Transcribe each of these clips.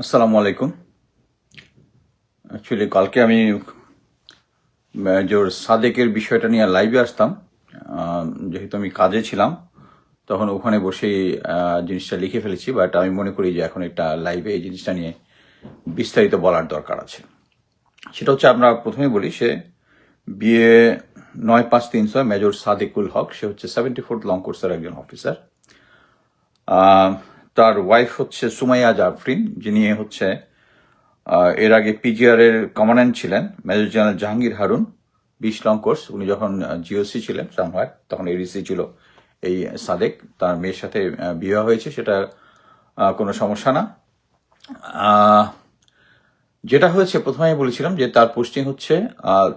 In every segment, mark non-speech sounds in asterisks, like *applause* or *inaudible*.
আসসালামু আলাইকুম। অ্যাকচুয়ালি কালকে আমি মেজর সাদেকের বিষয়টা নিয়ে লাইভে আসতাম যেহেতু আমি কাজে ছিলাম, তখন ওখানে বসেই জিনিসটা লিখে ফেলেছি বাট আমি মনে করি যে এখন একটা লাইভে এই জিনিসটা নিয়ে বিস্তারিত বলার দরকার আছে। সেটা হচ্ছে আমরা প্রথমে বলি, সে বিয়ে নয় পাঁচ তিন তিনশো মেজর সাদেকুল হক, সে হচ্ছে সেভেন্টি ফোর্থ লং কোর্সের একজন অফিসার তার ওয়াইফ হচ্ছে সুমাইয়া জাফরিন, যিনি হচ্ছে এর আগে পিজিআর এর কমান্ড্যান্ট ছিলেন মেজর জেনারেল জাহাঙ্গীর হারুন, বিশ লং কোর্স উনি যখন জিওসি ছিলেন সামহার, তখন এডিসি ছিল এই সাদেক, তার মেয়ের সাথে বিবাহ হয়েছে, সেটা কোনো সমস্যা না। যেটা হয়েছে প্রথমে বলেছিলাম যে তার পোস্টিং হচ্ছে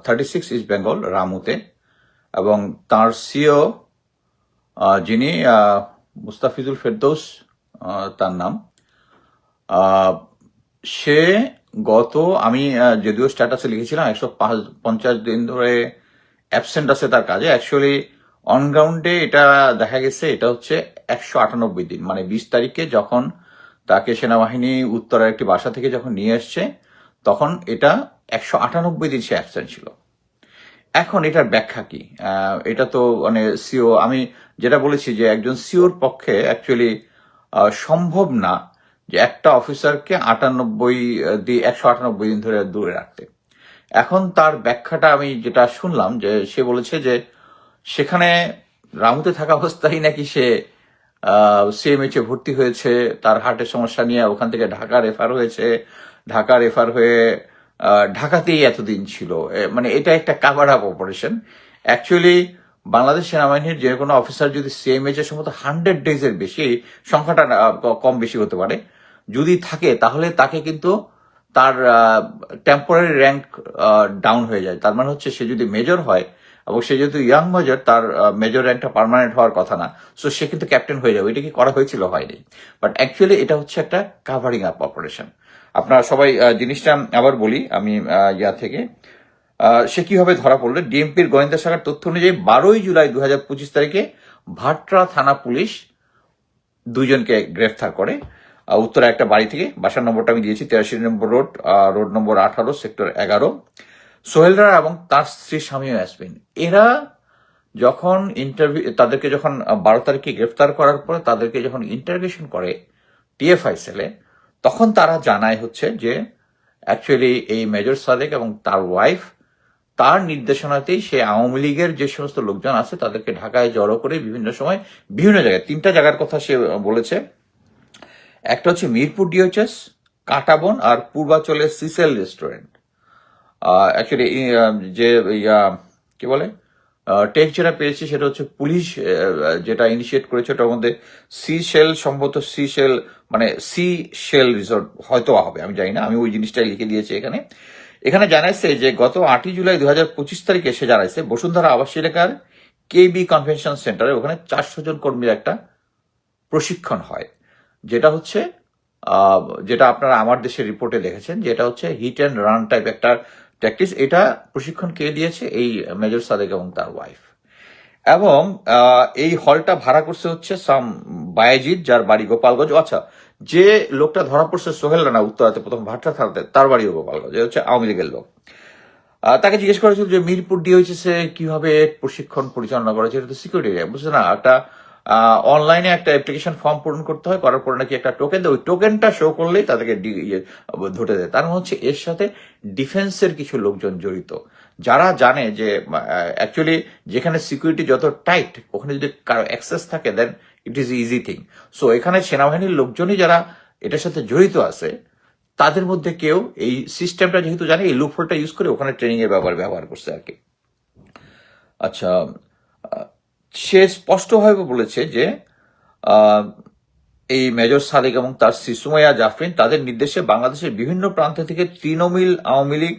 থার্টি সিক্স ইস্ট বেঙ্গল রামুতে, এবং তার সিও যিনি মুস্তাফিজুল ফেরদৌস তার নাম। সে গত, আমি যদিও স্ট্যাটাসে লিখেছিলাম, একশো পঞ্চাশ দিন ধরে অ্যাবসেন্ট আছে তার কাজে। অ্যাকচুয়ালি অনগ্রাউন্ডে এটা দেখা গেছে, এটা হচ্ছে একশো আটানব্বই দিন। মানে বিশ তারিখে যখন তাকে সেনাবাহিনী উত্তরের একটি বাসা থেকে যখন নিয়ে এসছে তখন এটা একশো আটানব্বই দিন সে অ্যাবসেন্ট ছিল। এখন এটার ব্যাখ্যা কি? এটা তো মানে সিও আমি যেটা বলেছি যে একজন সিওর পক্ষে অ্যাকচুয়ালি সম্ভব না যে একটা অফিসারকে আটানব্বই দিয়ে একশো আটানব্বই দিন ধরে দূরে রাখতে। এখন তার ব্যাখ্যাটা আমি যেটা শুনলাম যে সে বলেছে যে সেখানে রামুতে থাকা অবস্থায় নাকি সে সিএমএইচে ভর্তি হয়েছে, তার হার্টের সমস্যা নিয়ে ওখান থেকে ঢাকা রেফার হয়েছে, ঢাকা রেফার হয়ে ঢাকাতেই এতদিন ছিল। মানে এটা একটা cover up operation actually Bangladesh সেনাবাহিনীর যে কোনো অফিসার যদি সিএমএইচ এর সম্ভবত হান্ড্রেড ডেজ এর বেশি সংখ্যাটা কম বেশি হতে পারে, যদি থাকে, তাহলে তাকে কিন্তু তার টেম্পোরারি র্যাঙ্ক ডাউন হয়ে যায়। তার মানে হচ্ছে সে যদি মেজর হয় এবং সে যেহেতু ইয়াং মেজর তার মেজর র্যাঙ্কটা পার্মানেন্ট হওয়ার কথা না। সো সে কিন্তু ক্যাপ্টেন হয়ে যাবে। এটা কি করা হয়েছিল? হয়নি। বাট অ্যাকচুয়ালি এটা হচ্ছে একটা কাভারিং আপ অপারেশন আপনারা সবাই জিনিসটা আবার বলি, আমি ইয়া থেকে সে কীভাবে ধরা পড়ল? ডিএমপির গোয়েন্দা শাখার তথ্য অনুযায়ী বারোই জুলাই দু হাজার পঁচিশ তারিখে ভাট্রা থানা পুলিশ দুইজনকে গ্রেফতার করে। উত্তরা একটা বাড়ি থেকে, বাসার নম্বরটা আমি দিয়েছি, তেরাশি নম্বর রোড রোড নম্বর আঠারো, সেক্টর এগারো। সোহেলরা এবং তার স্ত্রী স্বামী ইয়াসমিন, এরা যখন ইন্টারভিউ তাদেরকে যখন বারো তারিখে গ্রেফতার করার পরে তাদেরকে যখন ইন্টারভিউশন করে টিএফআই সেলে, তখন তারা জানায় হচ্ছে যে অ্যাকচুয়ালি এই মেজর সাদেক এবং তার ওয়াইফ তার নির্দেশনাতেই সে আওয়ামী লীগের যে সমস্ত লোকজন আছে তাদেরকে ঢাকায় জড়ো করে বিভিন্ন সময় বিভিন্ন জায়গায় তিনটা জায়গার কথা সে বলেছে। একটা হচ্ছে মিরপুর ডিওচএস কাটাবন আর পূর্বাচলের সিসেল রেস্টুরেন্ট। অ্যাকচুয়ালি যে ইয়া, কি বলে? টেক্সট যেটা পেয়েছে সেটা হচ্ছে পুলিশ যেটা ইনিশিয়েট করেছে ওটার মধ্যে সি শেল সম্ভবত সি শেল মানে সি শেল রিসোর্ট হয়তো হবে আমি জানি না আমি ওই জিনিসটাই লিখে দিয়েছি এখানে। এখানে জানাইছে যে গত আটই জুলাই দু হাজার পঁচিশ তারিখে সে জানাইছে, বসুন্ধরা আবাসী এলাকার কেবি কনভেনশন সেন্টারে ওখানে চারশো জন কর্মীর একটা প্রশিক্ষণ হয়। যেটা হচ্ছে যেটা আপনারা আমার দেশের রিপোর্টে দেখেছেন যেটা হচ্ছে হিট অ্যান্ড রান টাইপ একটা প্র্যাকটিস। এটা প্রশিক্ষণ কে দিয়েছে? এই মেজর সাদেক এবং তার ওয়াইফ এবং এই হলটা ভাড়া করছে হচ্ছে সাম বায়াজিৎ, যার বাড়ি গোপালগঞ্জ। আচ্ছা যে লোকটা ধরা পড়ছে সোহেল রানা উত্তরাতে প্রথম ভাট্টা থানাতে তার বাড়িও গোপালগঞ্জ এ হচ্ছে আওয়ামী লীগের লোক। তাকে জিজ্ঞেস করা হয়েছিল যে মিরপুর ডিওএইচএসে কীভাবে প্রশিক্ষণ পরিচালনা করা হচ্ছে এটা তো সিকিউরিটি এরিয়া বুঝছে না? একটা অনলাইনে একটা অ্যাপ্লিকেশন ফর্ম পূরণ করতে হয় করার পরে নাকি একটা টোকেন দেয় ওই টোকেনটা শো করলেই তাদেরকে ইয়ে, ধরে দেয়। তার মানে হচ্ছে এর সাথে ডিফেন্সের কিছু লোকজন জড়িত যারা জানে যে অ্যাকচুয়ালি যেখানে সিকিউরিটি যত টাইট ওখানে যদি কারও অ্যাক্সেস থাকে then it is easy thing so এখানে সেনাবাহিনীর লোকজনই যারা এটার সাথে জড়িত আছে, তাদের মধ্যে কেউ এই সিস্টেমটা যেহেতু জানে, এই লুপহোলটা ইউজ করে ওখানে ট্রেনিং এর ব্যাপার ব্যবহার করছে আর কি। আচ্ছা সে স্পষ্টভাবে বলেছে যে এই মেজর সাদিক এবং তার স্ত্রী সুমাইয়া জাফরিন তাদের নির্দেশে বাংলাদেশের বিভিন্ন প্রান্ত থেকে তৃণমূল আওয়ামী লীগ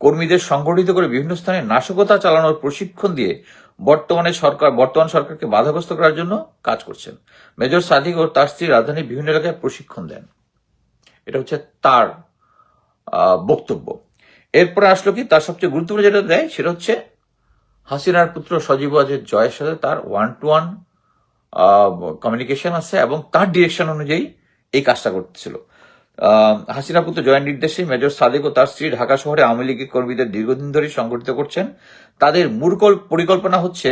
কর্মীদের সংগঠিত করে বিভিন্ন স্থানে নাশকতা চালানোর প্রশিক্ষণ দিয়ে বর্তমানে সরকার, বর্তমান সরকারকে বাধাগ্রস্ত করার জন্য কাজ করছেন। মেজর সাদিক ও তার স্ত্রী রাজধানীর বিভিন্ন এলাকায় প্রশিক্ষণ দেন। এটা হচ্ছে তার বক্তব্য। এরপরে আসলো কি, তার সবচেয়ে গুরুত্বপূর্ণ যেটা দেয়, সেটা হচ্ছে হাসিনার পুত্র সজীব ওয়াজেদ জয়ের সাথে তার ওয়ান টু ওয়ান কমিউনিকেশন আছে এবং তার ডিরেকশন অনুযায়ী এই কাজটা করতেছিল। আহ, হাসিনা পুত্র জয়ের নির্দেশে মেজর সাদেক ও তার স্ত্রী ঢাকা শহরে আওয়ামী লীগের কর্মীদের দীর্ঘদিন ধরে সংগঠিত করছেন। তাদের মূল পরিকল্পনা হচ্ছে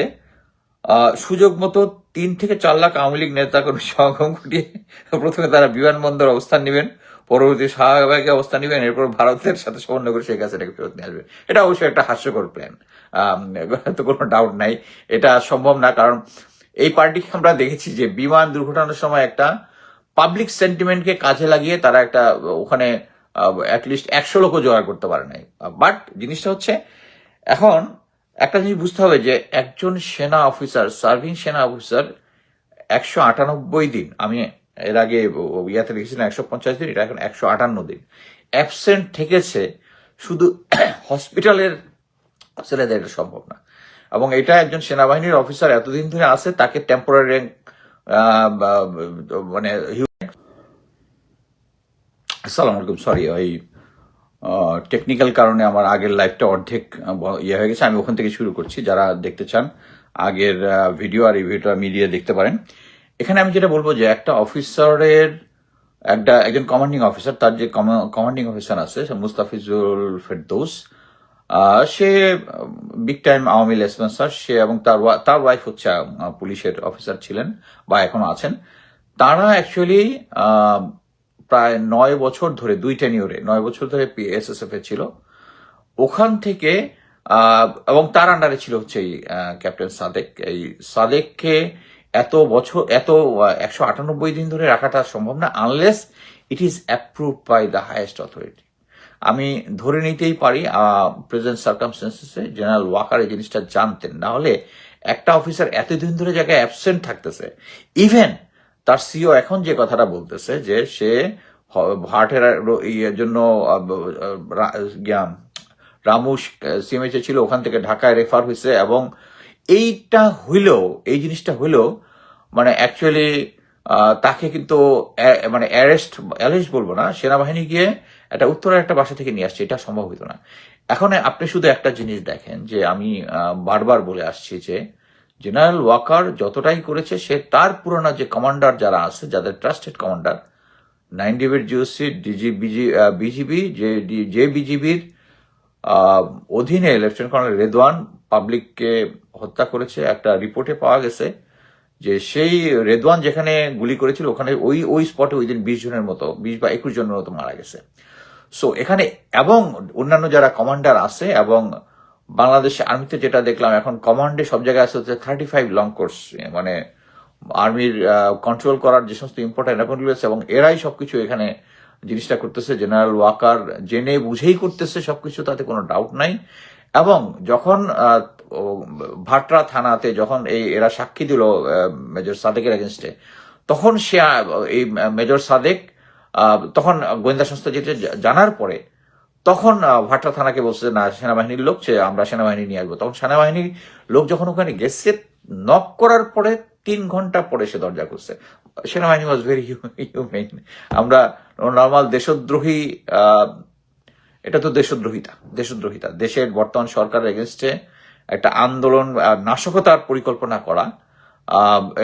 সুযোগ মতো তিন থেকে চার লাখ আওয়ামী লীগ নেতা কর্মী সমাগম ঘটিয়ে প্রথমে তারা বিমানবন্দর অবস্থান নেবেন পরবর্তী শাহবাগে অবস্থান নেবেন এরপর ভারতের সাথে সমন্বয় করে শেখ হাসিনাকে ফেরত নিয়ে আসবে এটা অবশ্যই একটা হাস্যকর প্ল্যান তো কোনো ডাউট নাই। এটা সম্ভব না কারণ এই পার্টিকে আমরা দেখেছি যে বিমান দুর্ঘটনার সময় একটা পাবলিক সেন্টিমেন্টকে কাজে লাগিয়ে তারা একটা, ওখানে অ্যাটলিস্ট একশো লোকও জোগাড় করতে পারে নাই। বাট জিনিসটা হচ্ছে, এখন একটা জিনিস বুঝতে হবে যে একজন সেনা অফিসার সার্ভিং সেনা অফিসার একশো আটানব্বই দিন, আমি এর আগে ইয়াতে লিখেছিলাম একশো পঞ্চাশ দিন, এটা এখন একশো আটান্ন দিন। অ্যাবসেন্ট থেকেছে শুধু *coughs* হসপিটালের ছেলেদের, এটা সম্ভব না। এবং এটা একজন সেনাবাহিনীর অফিসার এতদিন ধরে আছে, তাকে টেম্পোরারি মানে আসসালামু আলাইকুম সরি ওই টেকনিক্যাল কারণে আমার আগের লাইফটা অর্ধেক ইয়ে হয়ে গেছে। আমি ওখান থেকে শুরু করছি। যারা দেখতে চান, আগের ভিডিও আর ভিডিওটা মিডিয়া দেখতে পারেন। এখানে আমি যেটা বলব যে, একটা অফিসারের একটা, একজন কমান্ডিং অফিসার তার যে কমান্ডিং অফিসার আছে মুস্তাফিজুল ফেরদৌস সে বিগ টাইম আওয়ামী লেসপেন্সার সে এবং তার তার ওয়াইফ হচ্ছে পুলিশের অফিসার ছিলেন বা এখনও আছেন। তারা অ্যাকচুয়ালি প্রায় নয় বছর ধরে দুই টেনিওরে নয় বছর ধরে এসএসএফ এ ছিল। ওখান থেকে এবং তার আন্ডারে ছিল হচ্ছে এই ক্যাপ্টেন সাদেক। এই সাদেককে এত বছর, এত একশো আটানব্বই দিন ধরে রাখাটা সম্ভব না unless it is approve by the highest authority আমি ধরে নিতেই পারি প্রেজেন্ট সার্কামস্টেন্সেসে জেনারেল ওয়াকার এই জিনিসটা জানতেন। না হলে একটা অফিসার এতদিন ধরে জায়গায় অ্যাবসেন্ট থাকতেছে ইভেন তার সিও এখন যে কথাটা বলতেছে যে সে হার্টের ইয়ের জন্য জ্ঞান রামুস সিএমএইচে ছিল, ওখান থেকে ঢাকায় রেফার হয়েছে এবং এইটা হইলেও, এই জিনিসটা হইলেও মানে অ্যাকচুয়ালি তাকে কিন্তু মানে অ্যারেস্ট অ্যারেস্ট বলব না, সেনাবাহিনী গিয়ে একটা উত্তরের একটা বাসা থেকে নিয়ে আসছে, এটা সম্ভব হইতো না। এখন আপনি শুধু একটা জিনিস দেখেন যে আমি বারবার বলে আসছি যে জেনারেল ওয়াকার যতটাই করেছে, সে তার পুরোনো যে কমান্ডার যারা আছে, যাদের ট্রাস্টেড কমান্ডার নাইন ডিবির জিওসি ডিজি বিজি বিজিবি, যে যে বিজিবির অধীনে লেফটেন্যান্ট কর্নেল রেদওয়ান পাবলিককে হত্যা করেছে, একটা রিপোর্টে পাওয়া গেছে যে সেই রেদওয়ান যেখানে গুলি করেছিল, ওখানে ওই ওই স্পটে ওই দিন বিশ জনের মতো, বিশ বা একুশ জনের মতো মারা গেছে। সো এখানে এবং অন্যান্য যারা কমান্ডার আছে এবং বাংলাদেশ আর্মিতে যেটা দেখলাম, এখন কমান্ডে সব জায়গায় আছে হচ্ছে থার্টি ফাইভ লং কোর্স মানে আর্মির কন্ট্রোল করার যে সমস্ত ইম্পর্টেন্ট অ্যাপয়েন্টমেন্ট আছে এবং এরাই সবকিছু এখানে জিনিসটা করতেছে। জেনারেল ওয়াকার জেনে বুঝেই করতেছে সবকিছু, তাতে কোনো ডাউট নাই। এবং যখন ভাটরা থানাতে যখন এই এরা সাক্ষী দিল মেজর সাদেকের এগেনস্টে তখন সে এই মেজর সাদেক তখন গোয়েন্দা সংস্থা যেটা জানার পরে তখন ভাটরা থানাকে বলছে না, সেনাবাহিনীর লোক, সে আমরা সেনাবাহিনী নিয়ে আসব। তখন সেনাবাহিনীর লোক যখন ওখানে গেছে নক করার পরে তিন ঘণ্টা পরে সে দরজা খুলছে। সেনাবাহিনী ওয়াজ ভেরি হিউমেন আমরা নর্মাল দেশদ্রোহী এটা তো দেশদ্রোহিতা দেশদ্রোহিতা দেশের বর্তমান সরকারের এগেনস্টে একটা আন্দোলন নাশকতার পরিকল্পনা করা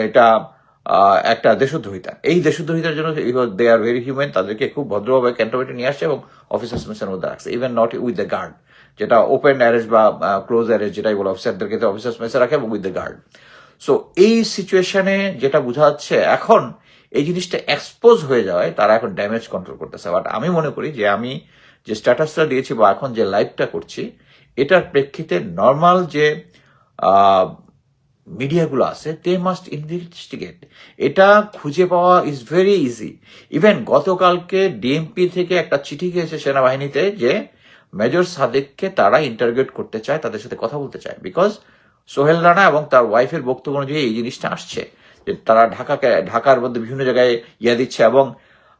এটা একটা দেশদ্রোহিতা। এই দেশদ্রোহিতার জন্য দে আর ভেরি হিউম্যান তাদেরকে খুব ভদ্রভাবে ক্যান্টনমেন্টে নিয়ে আসছে এবং অফিসার্স মেসের মধ্যে রাখছে। Even not with the guard যেটা ওপেন অ্যারেস্ট বা ক্লোজ অ্যারেস্ট যেটাই বলে অফিসারদেরকে অফিসার মেসে রাখে এবং উইথ দ্য গার্ড সো এই সিচুয়েশনে যেটা বোঝা যাচ্ছে, এখন এই জিনিসটা এক্সপোজ হয়ে যাওয়ায় তারা এখন ড্যামেজ কন্ট্রোল করতেছে। বাট আমি মনে করি যে আমি যে স্ট্যাটাসটা দিয়েছি বা এখন যে লাইভটা করছি, এটার প্রেক্ষিতে নর্মাল যে মিডিয়াগুলো আছে দে মাস্ট ইনভেস্টিগেট এটা খুঁজে পাওয়া ইজ ভেরি ইজি ইভেন গতকালকে ডিএমপি থেকে একটা চিঠি গিয়েছে সেনাবাহিনীতে যে মেজর সাদেককে তারা ইন্টারগেট করতে চায়, তাদের সাথে কথা বলতে চায়। বিকজ সোহেল রানা এবং তার ওয়াইফের বক্তব্য অনুযায়ী এই জিনিসটা আসছে, যে তারা ঢাকাকে, ঢাকার মধ্যে বিভিন্ন জায়গায় ইয়া দিচ্ছে এবং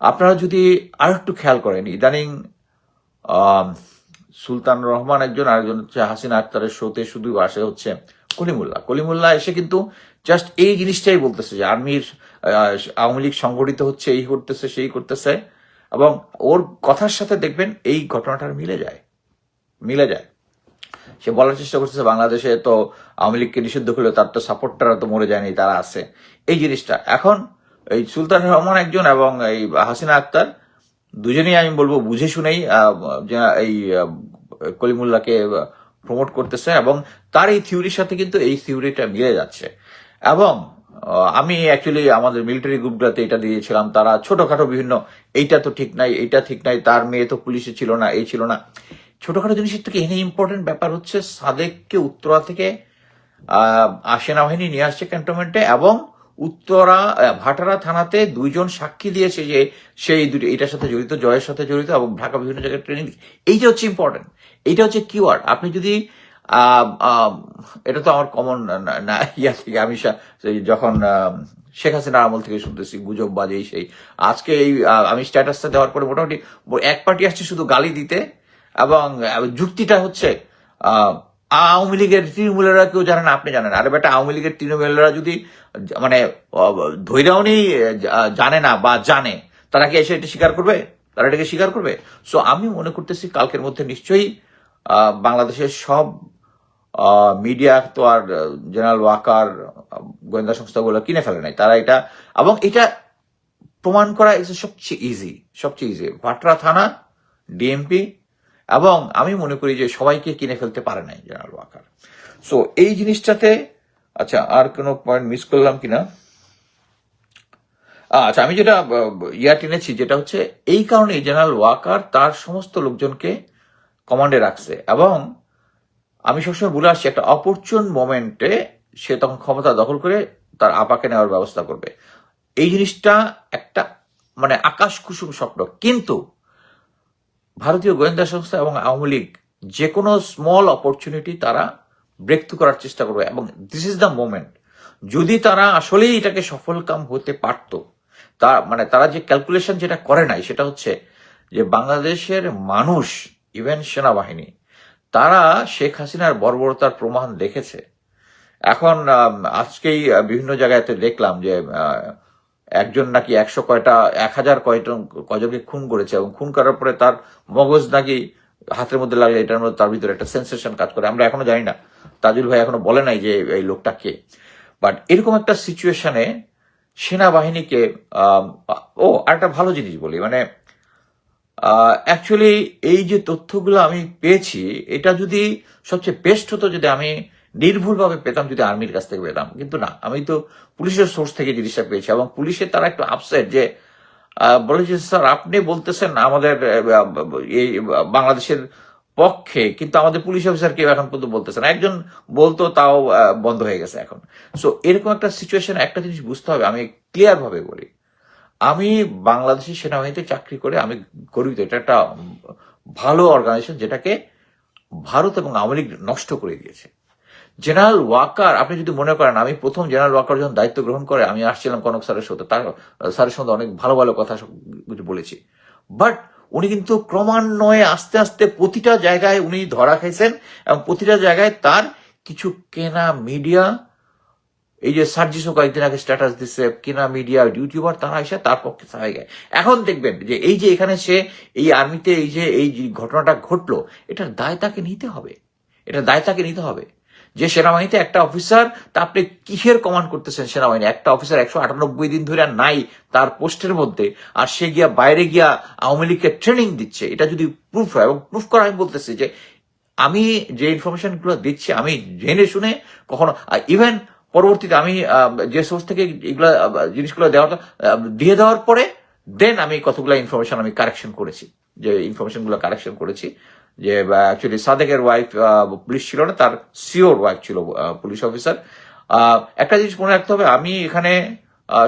আপনারা যদি আর একটু খেয়াল করেন, ইদানিং সুলতান রহমান একজন, আরেকজন হচ্ছে হাসিনা আক্তারের শোতে শুধু আসে হচ্ছে কলিমুল্লাহ। কলিমুল্লাহ এসে কিন্তু জাস্ট এই জিনিসটাই বলতেছে যে আর্মির আওয়ামী লীগ সংগঠিত হচ্ছে, এই করতেছে, সেই করতেছে এবং ওর কথার সাথে দেখবেন এই ঘটনাটার মিলে যায়। মিলে যায়। সে বলার চেষ্টা করতেছে বাংলাদেশে তো আওয়ামী লীগকে নিষিদ্ধ করলে তার তো সাপোর্টাররা তো মরে যায়নি, তারা আছে। এই জিনিসটা। এখন এই সুলতান রহমান একজন এবং এই হাসিনা আক্তার দুজনেই আমি বলব বুঝে শুনেই এই কলিমুল্লাহকে প্রমোট করতেছে এবং তার এই থিওরির সাথে কিন্তু এই থিওরিটা মিলে যাচ্ছে। এবং আমি অ্যাকচুয়ালি আমাদের মিলিটারি গ্রুপগুলোতে এটা দিয়েছিলাম, তারা ছোটখাটো বিভিন্ন, এইটা তো ঠিক নাই, এইটা ঠিক নাই, তার মেয়ে তো পুলিশে ছিল না, এই ছিল না। ছোটখাটো জিনিসের থেকে এনে ইম্পর্টেন্ট ব্যাপার হচ্ছে সাদেককে উত্তরা থেকে সেনাবাহিনী নিয়ে আসছে ক্যান্টনমেন্টে এবং উত্তরা ভাটারা থানাতে দুইজন সাক্ষী দিয়েছে যে সেই দুটি এটার সাথে জড়িত, জয়ের সাথে জড়িত এবং ঢাকা বিভিন্ন জায়গায় ট্রেনিং এইটা হচ্ছে ইম্পর্টেন্ট এইটা হচ্ছে কিওয়ার্ড আপনি যদি এটা তো আমার কমন ইয়া থেকে আমি যখন শেখ হাসিনার আমল থেকে শুনতেছি, গুজব বাজে সেই। আজকে এই আমি স্ট্যাটাসটা দেওয়ার পরে মোটামুটি এক পার্টি আসছে শুধু গালি দিতে এবং যুক্তিটা হচ্ছে আওয়ামী লীগের তৃণমূলেরা কেউ জানে না, আপনি জানেন আরে বেটা, আওয়ামী লীগের তৃণমূলেরা যদি মানে ধৈরাও নেই জানে না বা জানে, তারা কি এসে এটা স্বীকার করবে? তারা এটাকে স্বীকার করবে? সো আমি মনে করতেছি কালকের মধ্যে নিশ্চয়ই বাংলাদেশের সব মিডিয়া তো আর জেনারেল ওয়াকার গোয়েন্দা সংস্থাগুলো কিনে ফেলে নাই। তারা এটা, এবং এটা প্রমাণ করা সবচেয়ে ইজি সবচেয়ে ইজি ভাটরা থানা ডিএমপি এবং আমি মনে করি যে সবাইকে কিনে ফেলতে পারে নাই জেনারেল ওয়াকার। সো এই জিনিসটাতে আচ্ছা আর কোনো পয়েন্ট মিস করলাম কিনা? আচ্ছা আমি যেটা ইয়া টেনেছি, যেটা হচ্ছে এই কারণে জেনারেল ওয়াকার তার সমস্ত লোকজনকে কমান্ডে রাখছে এবং আমি সবসময় বলে আসছি, একটা অপরচুন মোমেন্টে সে তখন ক্ষমতা দখল করে তার আপাকে নেওয়ার ব্যবস্থা করবে। এই জিনিসটা একটা মানে আকাশ কুসুম স্বপ্ন। কিন্তু ভারতীয় গোয়েন্দা সংস্থা এবং আওয়ামী লীগ যে কোনো স্মল অপরচুনিটি তারা ব্রেক করার চেষ্টা করবে এবং দিস ইজ দ্য মোমেন্ট যদি তারা আসলেই এটাকে সফল কাম হতে পারতো, তা মানে তারা যে ক্যালকুলেশন যেটা করে নাই সেটা হচ্ছে যে বাংলাদেশের মানুষ ইভেন সেনাবাহিনী, তারা শেখ হাসিনার বর্বরতার প্রমাণ দেখেছে। এখন আজকেই বিভিন্ন জায়গাতে দেখলাম যে একজন নাকি একশো কয়টা এক হাজার কয়জন কজনকে খুন করেছে এবং খুন করার পরে তার মগজ নাকি হাতের মধ্যে লাগে, এটার মধ্যে তার ভিতরে একটা সেন্সেশন কাজ করে। আমরা এখনও জানি না। তাজুল ভাই এখনও বলে নাই যে এই লোকটা কে। বাট এরকম একটা সিচুয়েশনে সেনাবাহিনীকে ও, আরেকটা ভালো জিনিস বলি। মানে অ্যাকচুয়ালি এই যে তথ্যগুলো আমি পেয়েছি, এটা যদি সবচেয়ে বেস্ট হতো যদি আমি নির্ভুলভাবে পেতাম যদি আর্মির কাছ থেকে পেতাম। কিন্তু না আমি তো পুলিশের সোর্স থেকে জিনিসটা পেয়েছি এবং পুলিশের তারা একটু আপসেট যে আহ, বলে যে স্যার আপনি বলতেছেন আমাদের এই বাংলাদেশের পক্ষে কিন্তু আমাদের পুলিশ অফিসার কেউ এখন পর্যন্ত বলতেছে না। একজন বলতো তাও বন্ধ হয়ে গেছে এখন। সো এরকম একটা সিচুয়েশন একটা জিনিস বুঝতে হবে আমি ক্লিয়ার ভাবে বলি। আমি বাংলাদেশের সেনাবাহিনীতে চাকরি করে আমি গর্বিত এটা একটা ভালো অর্গানাইজেশন যেটাকে ভারত এবং লীগ নষ্ট করে দিয়েছে। জেনারেল ওয়াকার আপনি যদি মনে করেন, আমি প্রথম জেনারেল ওয়াকার যখন দায়িত্ব গ্রহণ করে, আমি আসছিলাম কনক স্যারের সাথে, তার, স্যারের সঙ্গে অনেক ভালো ভালো কথা বলেছি। বাট উনি কিন্তু ক্রমান্বয়ে আস্তে আস্তে প্রতিটা জায়গায় উনি ধরা খাইছেন এবং প্রতিটা জায়গায় তার কিছু কেনা মিডিয়া এই যে সার্জিসও কয়েকদিন আগে স্ট্যাটাস দিচ্ছে কেনা মিডিয়া ইউটিউবার তারা এসে তার পক্ষে সহায় গায় এখন দেখবেন যে এই যে এখানে সে, এই আর্মিতে এই যে, এই ঘটনাটা ঘটলো, এটার দায় তাকে নিতে হবে। এটার দায় তাকে নিতে হবে। যে সেনাবাহিনীতে একটা অফিসার, তা আপনি কিসের কমান্ড করতেছেন সেনাবাহিনী? একটা অফিসার একশো আটানব্বই দিন ধরে নাই তার পোস্টের মধ্যে, আর সে গিয়া বাইরে গিয়া আওয়ামী লীগকে ট্রেনিং দিচ্ছে। এটা যদি প্রুফ হয়, এবং প্রুফ করা আমি বলতেছি যে, আমি যে ইনফরমেশনগুলো দিচ্ছি, আমি জেনে শুনে কখনো ইভেন পরবর্তীতে আমি যে সোর্স থেকে এগুলো জিনিসগুলো দেওয়া দিয়ে দেওয়ার পরে দেন আমি কতগুলো ইনফরমেশন আমি কারেকশন করেছি। যে ইনফরমেশনগুলো কারেকশন করেছি। যে অ্যাকচুয়ালি সাদেকের ওয়াইফ পুলিশ ছিল না, তার সিওর ওয়াইফ ছিল পুলিশ অফিসার একটা জিনিস মনে রাখতে হবে, আমি এখানে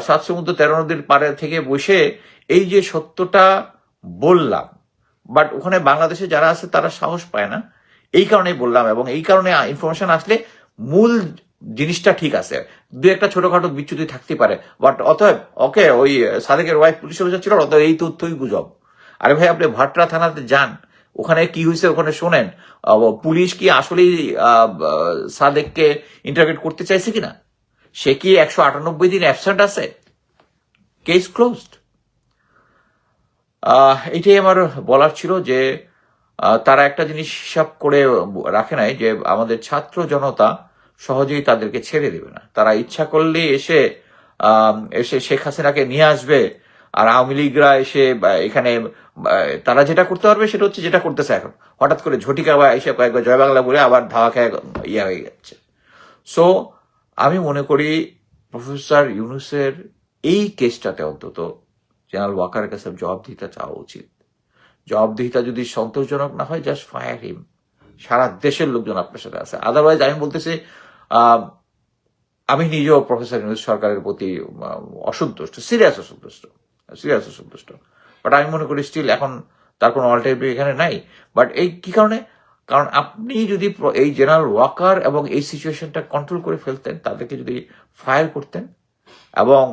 সাত সমুদ্র তেরো নদীর পারে থেকে বসে এই যে সত্যটা বললাম বাট ওখানে বাংলাদেশে যারা আছে তারা সাহস পায় না। এই কারণেই বললাম, এবং এই কারণে ইনফরমেশন আসলে মূল জিনিসটা ঠিক আছে। দু একটা ছোটখাটো বিচ্যুতি থাকতে পারে বাট অতএব, ওকে, ওই সাদেকের ওয়াইফ পুলিশ অফিসার ছিল, অতএব এই তথ্যই গুজব। আরে ভাই, আপনি ভাটরা থানাতে যান ওখানে কি হয়েছে ওখানে শোনেন পুলিশ কি আসলেই সাদেককে ইন্টারগেট করতে চাইছে কিনা? সে কি একশো আটানব্বই দিন অ্যাবসেন্ট আছে? কেস ক্লোজড এটাই আমার বলার ছিল যে তারা একটা জিনিস হিসাব করে রাখে নাই যে আমাদের ছাত্র জনতা সহজেই তাদেরকে ছেড়ে দেবে না। তারা ইচ্ছা করলে এসে এসে শেখ হাসিনাকে নিয়ে আসবে আর আওয়ামী লীগরা এসে এখানে তারা যেটা করতে পারবে সেটা হচ্ছে যেটা করতেছে এখন। হঠাৎ করে ঝটিকা বা এসে কয়েকবার জয় বাংলা বলে আবার ধাওয়া খেয়ে ইয়ে হয়ে যাচ্ছে। সো আমি মনে করি প্রফেসর ইউনুসের এই কেসটাতে অন্তত জেনারেল ওয়াকারের কাছে জবাবদিহিতা চাওয়া উচিত। জবাবদিহিতা যদি সন্তোষজনক না হয় জাস্ট ফায়ার হিম সারা দেশের লোকজন আপনার সাথে আছে। আদারওয়াইজ আমি বলতেছি আমি নিজেও প্রফেসর ইউনুস সরকারের প্রতি অসন্তুষ্ট সিরিয়াস অসন্তুষ্ট। সিরিয়াস অসন্তুষ্ট বাট আমি মনে করি স্টিল এখন তার কোনো অল্টারনেটিভ এখানে নাই। বাট এই কি কারণে? কারণ আপনি যদি এই জেনারেল ওয়াকার এবং এই সিচুয়েশনটা কন্ট্রোল করে ফেলতেন, তাদেরকে যদি ফায়ার করতেন, এবং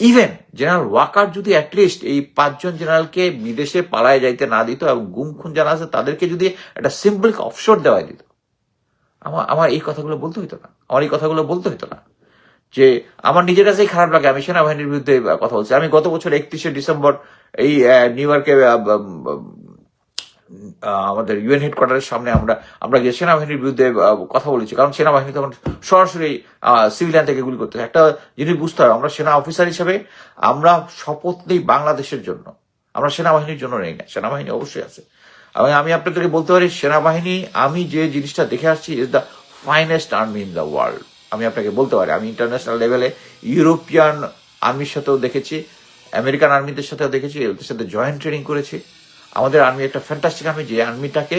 ইভেন জেনারেল ওয়াকার যদি অ্যাটলিস্ট এই পাঁচজন জেনারেলকে বিদেশে পালায় যাইতে না দিত এবং গুম খুন যারা আছে, তাদেরকে যদি একটা সিম্পল অফশোর দেওয়া দিত। আমার আমার এই কথাগুলো বলতে হইতো না। আমার এই কথাগুলো বলতে হইতো না। যে আমার নিজের কাছেই খারাপ লাগে। আমি সেনাবাহিনীর বিরুদ্ধে কথা বলছি। আমি গত বছর একত্রিশে ডিসেম্বর এই নিউ ইয়র্কে আমাদের ইউএন হেডকোয়ার্টারের সামনে আমরা আমরা গিয়ে সেনাবাহিনীর বিরুদ্ধে কথা বলেছি। কারণ সেনাবাহিনী তখন সরাসরি সিভিলিয়ান থেকে গুলি করতে। একটা জিনিস বুঝতে হবে, আমরা সেনা অফিসার হিসেবে, আমরা শপথ নেই বাংলাদেশের জন্য। আমরা সেনাবাহিনীর জন্য নেই না। সেনাবাহিনী অবশ্যই আছে। এবং আমি আপনাদেরকে বলতে পারি, সেনাবাহিনী, আমি যে জিনিসটা দেখে আসছি is the finest army in the world আমি আপনাকে বলতে পারি, আমি ইন্টারন্যাশনাল লেভেলে ইউরোপিয়ান আর্মির সাথেও দেখেছি আমেরিকান আর্মিদের সাথেও দেখেছি ওদের সাথে জয়েন্ট ট্রেনিং করেছি। আমাদের আর্মি একটা ফ্যান্টাস্টিক আর্মি যে আর্মিটাকে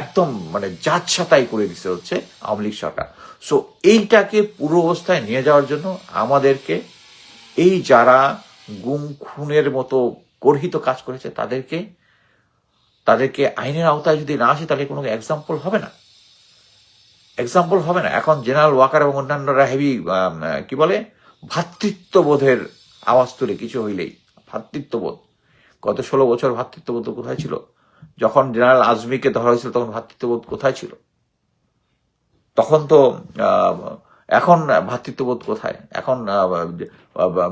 একদম মানে যাচ্ছাতাই করে দিতে হচ্ছে আওয়ামী লীগ সরকার। সো এইটাকে পুরো অবস্থায় নিয়ে যাওয়ার জন্য আমাদেরকে এই যারা গুম খুনের মতো গর্হিত কাজ করেছে, তাদেরকে তাদেরকে আইনের আওতায় যদি না আসে, তাহলে কোনো এক্সাম্পল হবে না। এক্সাম্পল হবে না। এখন জেনারেল ওয়াকার এবং অন্যান্যরা হেভি কি বলে? ভ্রাতৃত্ববোধের আওয়াজ তুলে কিছু হইলেই। ভ্রাতৃত্ববোধ গত ষোলো বছর ভ্রাতৃত্ববোধ কোথায় ছিল? যখন জেনারেল আজমিকে ধরা হয়েছিল তখন ভ্রাতৃত্ববোধ কোথায় ছিল? তখন তো আহ, এখন ভ্রাতৃত্ববোধ কোথায়? এখন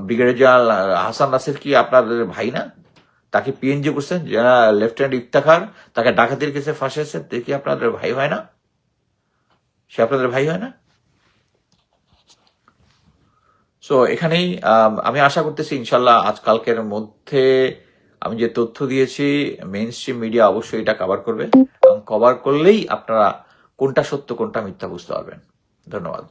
ব্রিগেডিয়ার জেনারেল হাসান নাসির কি আপনাদের ভাই না? তাকে পিএনজি করছেন? জেনারেল লেফটেন্যান্ট ইফতাখার তাকে ডাকাতির কেসে ফাঁসিয়েছে দেখি আপনাদের ভাই হয় না? সে আপনাদের ভাই হয় না? সো এখানেই, আমি আশা করতেছি ইনশাল্লাহ আজকালকের মধ্যে আমি যে তথ্য দিয়েছি মেন স্ট্রিম মিডিয়া অবশ্যই এটা কভার করবে। এবং কভার করলেই আপনারা কোনটা সত্য, কোনটা মিথ্যা বুঝতে পারবেন। ধন্যবাদ।